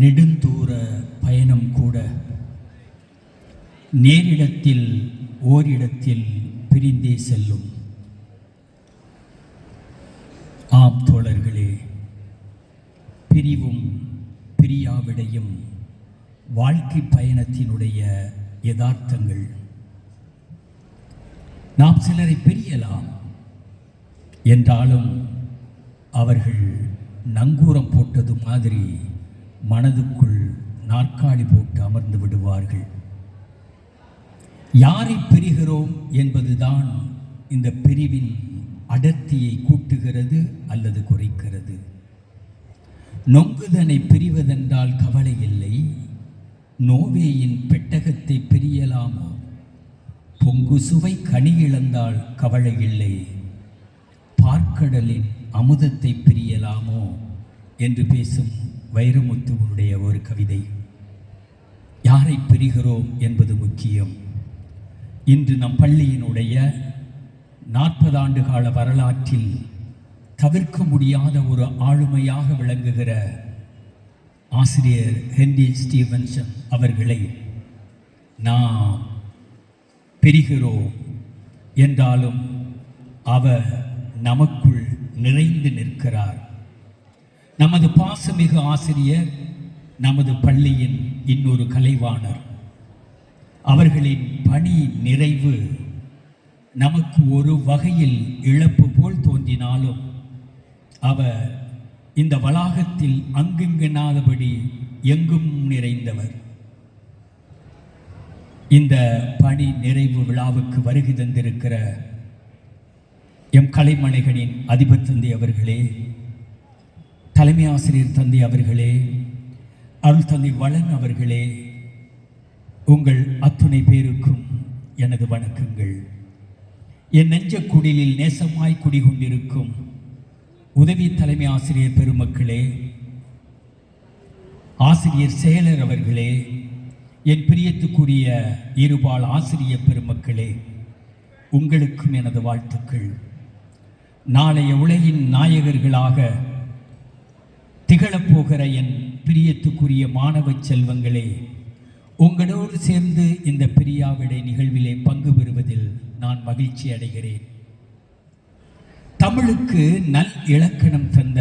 நெடுந்தூர பயணம் கூட. நேரிடத்தில் ஓரிடத்தில் பிரிந்தே செல்லும். ஆம் தோழர்களே பிரிவும் பிரியாவிடையும் வாழ்க்கை பயணத்தினுடைய யதார்த்தங்கள். நாம் சிலரை பிரியலாம். என்றாலும் அவர்கள் நங்கூரம் போட்டது மாதிரி மனதுக்குள் நாற்காலி போட்டு அமர்ந்து விடுவார்கள். யாரை பிரிகிறோம் என்பதுதான் இந்த பிரிவின் அடர்த்தியை கூட்டுகிறது அல்லது குறைக்கிறது. நொங்குதனை பிரிவதென்றால் கவலை இல்லை. நோவேயின் பெட்டகத்தை பிரியலாமோ? பொங்கு சுவை கனி இழந்தால் கவலை இல்லை. பார்க்கடலின் அமுதத்தை பிரியலாமோ? என்று பேசும் வைரமுத்துவனுடைய ஒரு கவிதை. யாரை பிரிகிறோம் என்பது முக்கியம். இன்று நம் பள்ளியினுடைய நாற்பது ஆண்டு கால வரலாற்றில் தவிர்க்க முடியாத ஒரு ஆளுமையாக விளங்குகிற ஆசிரியர் ஹென்ரி ஸ்டீவன்சன் அவர்களை நாம் பிரிகிறோம் என்றாலும் அவர் நமக்குள் நிறைந்து நிற்கிறார். நமது பாசமிகு ஆசிரியர் நமது பள்ளியின் இன்னொரு கலைவாணர். அவர்களின் பணி நிறைவு நமக்கு ஒரு வகையில் இழப்பு போல் தோன்றினாலும் அவர் இந்த வளாகத்தில் அங்குங்கெனாதபடி எங்கும் நிறைந்தவர். இந்த பணி நிறைவு விழாவுக்கு வருகை தந்திருக்கிற எம் கலைமணிகளின் அதிபர் தந்தை அவர்களே தலைமை ஆசிரியர் தந்தை அவர்களே அருள் தந்தை வளன் அவர்களே உங்கள் அத்துணை பேருக்கும் எனது வணக்கங்கள். என் நெஞ்ச குடிலில் நேசமாய் குடிகொண்டிருக்கும் உதவி தலைமை ஆசிரியர் பெருமக்களே ஆசிரியர் செயலர் அவர்களே என் பிரியத்துக்குரிய இருபால் ஆசிரியர் பெருமக்களே உங்களுக்கும் எனது வாழ்த்துக்கள். நாளைய உலகின் நாயகர்களாக நிகழப்போகிற என் பிரியத்துக்குரிய மாணவ செல்வங்களே உங்களோடு சேர்ந்து இந்த பிரியாவிடை நிகழ்விலே பங்கு பெறுவதில் நான் மகிழ்ச்சி அடைகிறேன். தமிழுக்கு நல் இலக்கணம் தந்த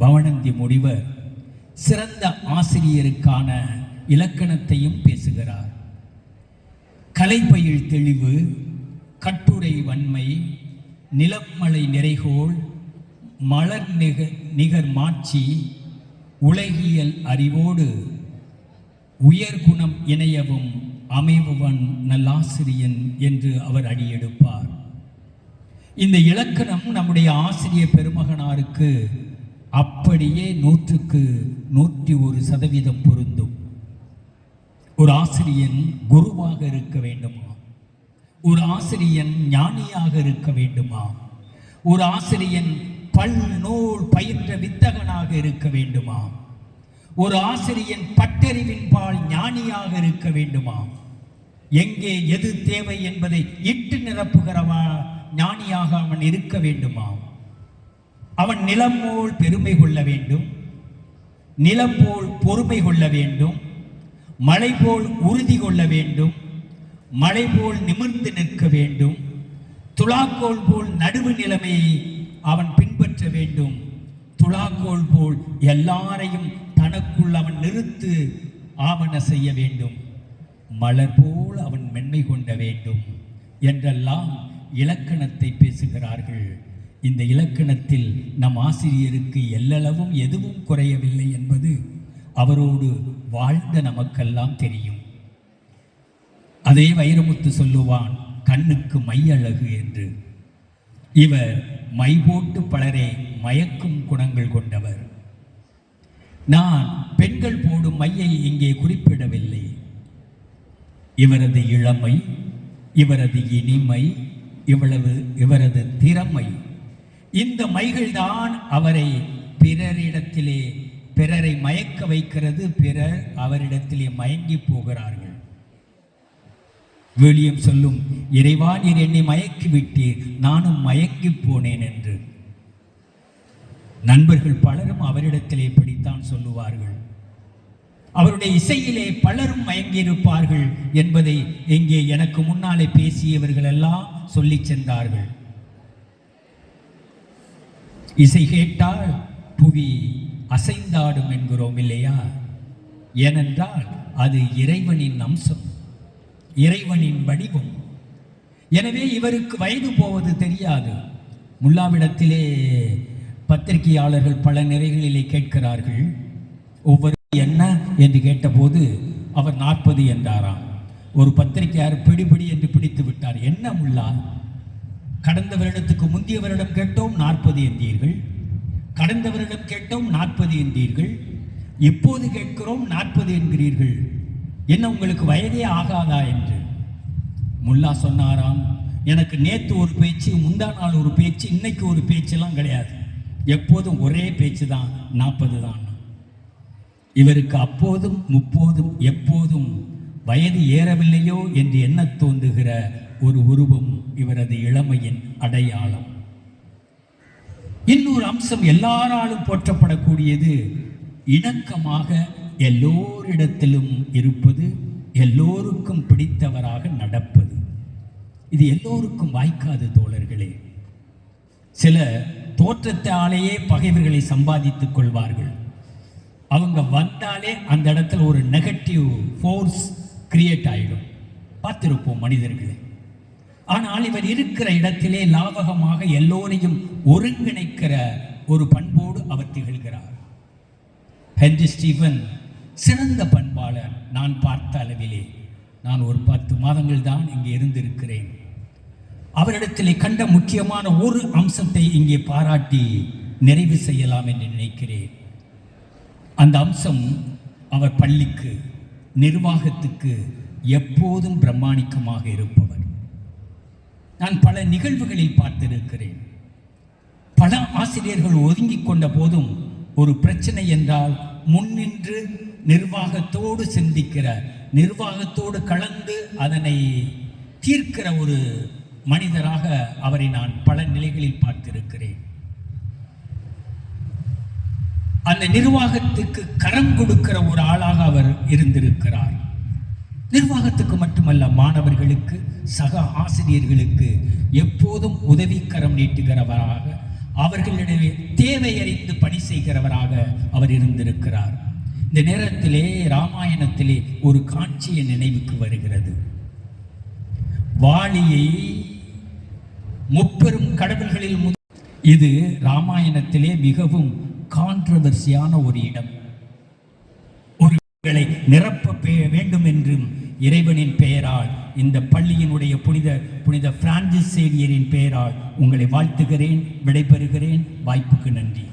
பவனந்தி முடிவர் சிறந்த ஆசிரியருக்கான இலக்கணத்தையும் பேசுகிறார். கலைப்பயில் தெளிவு கட்டுரை வன்மை நிலமலை நிறைகோள் மலர் நிகர் நிகர் மாட்சி உலகியல் அறிவோடு உயர்குணம் இணையவும் அமைபவன் நல்லாசிரியன் என்று அவர் அடியெடுப்பார். இந்த இலக்கணம் நம்முடைய ஆசிரியர் பெருமகனாருக்கு அப்படியே நூற்றுக்கு நூற்றி ஒரு சதவீதம் பொருந்தும். ஒரு ஆசிரியன் குருவாக இருக்க வேண்டுமா? ஒரு ஆசிரியன் ஞானியாக இருக்க வேண்டுமா? ஒரு ஆசிரியன் பல் நூல் பயின்ற வித்தகனாக இருக்க வேண்டுமா ஒரு ஆசிரியன் பட்டறிவின்பால் ஞானியாக இருக்க வேண்டுமா எங்கே எது தேவை என்பதை இட்டு நிரப்புகிறவா ஞானியாக அவன் இருக்க வேண்டுமா அவன் நிலம் போல் பெருமை கொள்ள வேண்டும். நிலம் போல் பொறுமை கொள்ள வேண்டும். மலை போல் உறுதி கொள்ள வேண்டும். மலை போல் நிமிர்ந்து நிற்க வேண்டும். துலாக்கோல் போல் நடுவு நிலைமையை அவன் பின் பின்பற்ற வேண்டும். துலாக்கோல் போல் எல்லாரையும் தனக்குள் அவன் நிறுத்து ஆவண செய்ய வேண்டும். மலர் போல் அவன் மென்மை கொண்ட வேண்டும் என்றெல்லாம் இலக்கணத்தை பேசுகிறார்கள். இந்த இலக்கணத்தில் நம் ஆசிரியருக்கு எல்லளவும் எதுவும் குறையவில்லை என்பது அவரோடு வாழ்ந்த நமக்கெல்லாம் தெரியும். அதே வைரமுத்து சொல்லுவான் கண்ணுக்கு மையழகு என்று. இவர் மை போட்டு பலரை மயக்கும் குணங்கள் கொண்டவர். நான் பெண்கள் போடும் மையை இங்கே குறிப்பிடவில்லை. இவரது இளமை இவரது இனிமை இவ்வளவு இவரது திறமை. இந்த மைகள்தான் அவரை பிறரிடத்திலே பிறரை மயக்க வைக்கிறது பிறர் அவரிடத்திலே மயங்கி போகிறார்கள். வில்லியம் சொல்லும் இறைவா நீர் என்னை மயக்கி விட்டீர் நானும் மயக்கி போனேன் என்று. நண்பர்கள் பலரும் அவரிடத்திலே இப்படித்தான் சொல்லுவார்கள். அவருடைய இசையிலே பலரும் மயங்கியிருப்பார்கள் என்பதை இங்கே எனக்கு முன்னாலே பேசியவர்கள் எல்லாம் சொல்லிச் சென்றார்கள். இசை கேட்டால் புவி அசைந்தாடும் என்கிறோம் இல்லையா? ஏனென்றால் அது இறைவனின் அம்சம். இறைவனின் வடிவம். எனவே இவருக்கு வயது போவது தெரியாது. முல்லாவிடத்திலே பத்திரிகையாளர்கள் பல நிறைகளிலே கேட்கிறார்கள். ஒவ்வொரு என்ன என்று கேட்டபோது அவர் நாற்பது என்றாராம். ஒரு பத்திரிகையார் பிடிபிடி என்று பிடித்து விட்டார். என்ன முல்லா? கடந்த வருடத்துக்கு முந்தைய வருடம் கேட்டோம் நாற்பது என்றீர்கள் கடந்த வருடம் கேட்டோம் நாற்பது என்றீர்கள் இப்போது கேட்கிறோம் நாற்பது என்கிறீர்கள். என்ன உங்களுக்கு வயதே ஆகாதா என்று? முல்லா சொன்னாராம் எனக்கு நேற்று ஒரு பேச்சு முந்தா நாள் ஒரு பேச்சு இன்னைக்கு ஒரு பேச்செல்லாம் கிடையாது. எப்போதும் ஒரே பேச்சு தான் நாற்பது தான். இவருக்கு அப்போதும் முப்போதும் எப்போதும் வயது ஏறவில்லையோ என்று எண்ணத் தோன்றுகிற ஒரு உருவம் இவரது இளமையின் அடையாளம். இன்னொரு அம்சம் எல்லாராலும் போற்றப்படக்கூடியது இணக்கமாக எல்லோரிடத்திலும் இருப்பது எல்லோருக்கும் பிடித்தவராக நடப்பது. இது எல்லோருக்கும் வாய்க்காது தோழர்களே. சில தோற்றத்தாலேயே பகைவர்களை சம்பாதித்துக் கொள்வார்கள். அவங்க வந்தாலே அந்த இடத்துல ஒரு நெகட்டிவ் ஃபோர்ஸ் கிரியேட் ஆகிடும் பார்த்திருப்போம் மனிதர்களை. ஆனால் இவர் இருக்கிற இடத்திலே லாபகமாக எல்லோரையும் ஒருங்கிணைக்கிற ஒரு பண்போடு அவர் திகழ்கிறார். ஹென்றி ஸ்டீவன் சிறந்த பண்பாளர் நான் பார்த்த அளவிலே. நான் ஒரு பத்து மாதங்கள் தான் இங்கே இருந்திருக்கிறேன். அவரிடத்திலே கண்ட முக்கியமான ஒரு அம்சத்தை இங்கே பாராட்டி நிறைவு செய்யலாம் என்று நினைக்கிறேன். அந்த அம்சம் அவர் பள்ளிக்கு நிர்வாகத்துக்கு எப்போதும் பிரம்மாணிக்கமாக இருப்பவர். நான் பல நிகழ்வுகளில் பார்த்திருக்கிறேன். பல ஆசிரியர்கள் ஒதுங்கிக் கொண்ட போதும் ஒரு பிரச்சனை என்றால் முன்னின்று நிர்வாகத்தோடு சிந்திக்கிற நிர்வாகத்தோடு கலந்து அதனை தீர்க்கிற ஒரு மனிதராக அவரை நான் பல நிலைகளில் பார்த்திருக்கிறேன். அந்த நிர்வாகத்துக்கு கரம் கொடுக்கிற ஒரு ஆளாக அவர் இருந்திருக்கிறார். நிர்வாகத்துக்கு மட்டுமல்ல மாணவர்களுக்கு சக ஆசிரியர்களுக்கு எப்போதும் உதவிக்கரம் நீட்டுகிறவராக அவர்களிடையே தேவையறிந்து பணி செய்கிறவராக அவர் இருந்திருக்கிறார். இந்த நேரத்திலே ராமாயணத்திலே ஒரு காட்சியை நினைவுக்கு வருகிறது. வாளியை முப்பெரும் கடவுள்களில் இது ராமாயணத்திலே மிகவும் கான்ட்ரவர்சியான ஒரு இடம். ஒரு நிரப்ப வேண்டும் என்றும் இறைவனின் பெயரால் இந்த பள்ளியினுடைய புனித புனித பிரான்சிஸ் சேவியரின் பெயரால் உங்களை வாழ்த்துகிறேன் விடைபெறுகிறேன். வாய்ப்புக்கு நன்றி.